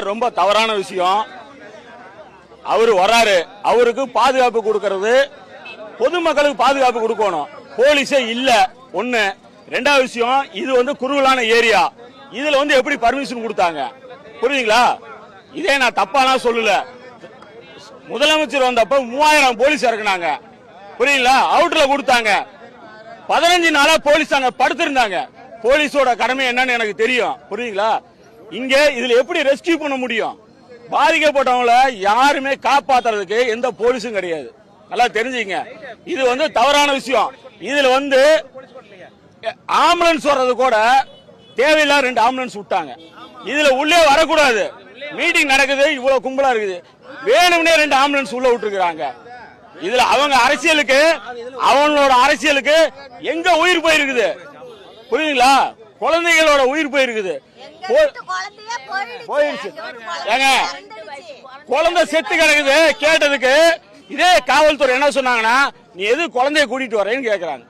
ரொம்ப தவறான விஷயம். அவரு வராரு அவருக்கு பாதுகாப்பு கொடுக்கறது பொதுமக்களுக்கு பாதுகாப்பு கொடுக்கணும். போலீஸே இல்ல. ஒண்ணு. ரெண்டாவது விஷயம் இது வந்து குறுகலான ஏரியா. இதுல வந்து எப்படி பர்மிஷன் கொடுத்தாங்க? புரியுதுங்களா? இதே நான் தப்பாலாம் சொல்லல. முதலமைச்சர் வந்தப்ப மூவாயிரம் போலீஸ் இறக்குனாங்க. புரியுங்களா அவுட்ல கொடுத்தாங்க. பதினஞ்சு நாளா போலீஸ் அங்க படுத்திருந்தாங்க. போலீஸோட கடமை என்னன்னு எனக்கு தெரியும். புரியுங்களா இங்க இதுல எப்படி ரெஸ்கியூ பண்ண முடியும்? பாதிக்கப்பட்டவங்கள யாருமே காப்பாத்துறதுக்கு எந்த போலீஸும் கிடையாது. நல்லா தெரிஞ்சுங்க. இது வந்து தவறான விஷயம். இதுல வந்து ஆம்புலன்ஸ் வர்றது கூட தேவையில்லாத ரெண்டு ஆம்புலன்ஸ் விட்டாங்க. இதுல உள்ளே வரக்கூடாது. மீட்டிங் நடக்குது இவ்வளவு கும்பலா இருக்குது. வேணும்னே ரெண்டு ஆம்புலன்ஸ் உள்ள விட்டுருக்காங்க இதுல அவங்க அரசியலுக்கு அவங்களோட அரசியலுக்கு எங்க உயிர் போயிருக்குது? புரியுதுங்களா? குழந்தைகளோட உயிர் போயிருக்குது. ஏங்க, குழந்தை செத்து கிடக்குது கேட்டதுக்கு இதே காவல்துறை என்ன சொன்னாங்கன்னா நீ எது குழந்தைய கூட்டிட்டு வரேன்னு கேக்குறாங்க.